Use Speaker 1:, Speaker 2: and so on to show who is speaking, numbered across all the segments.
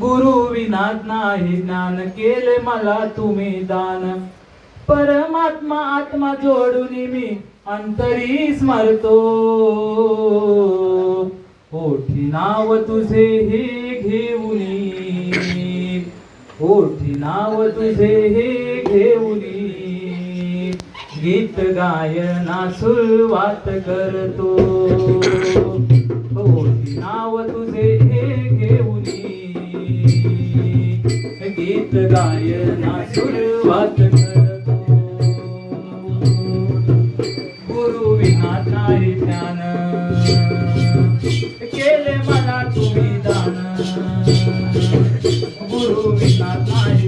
Speaker 1: गुरु विनात नाही ज्ञान केले मला तुम्ही दान. परमात्मा आत्मा जोडून मी अंतरी स्मरतो. ओठी नाव तुझे हे घेऊन. ओठी नाव तुझे हे घेऊन. गीत गायना सुरुवात करतो. ओठी नाव तुझे गायना सुरुवात गुरु विना नाही ज्ञान. केले मला तुम्ही दान. गुरु विना नाही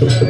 Speaker 1: Thank you.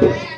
Speaker 1: Thank
Speaker 2: you.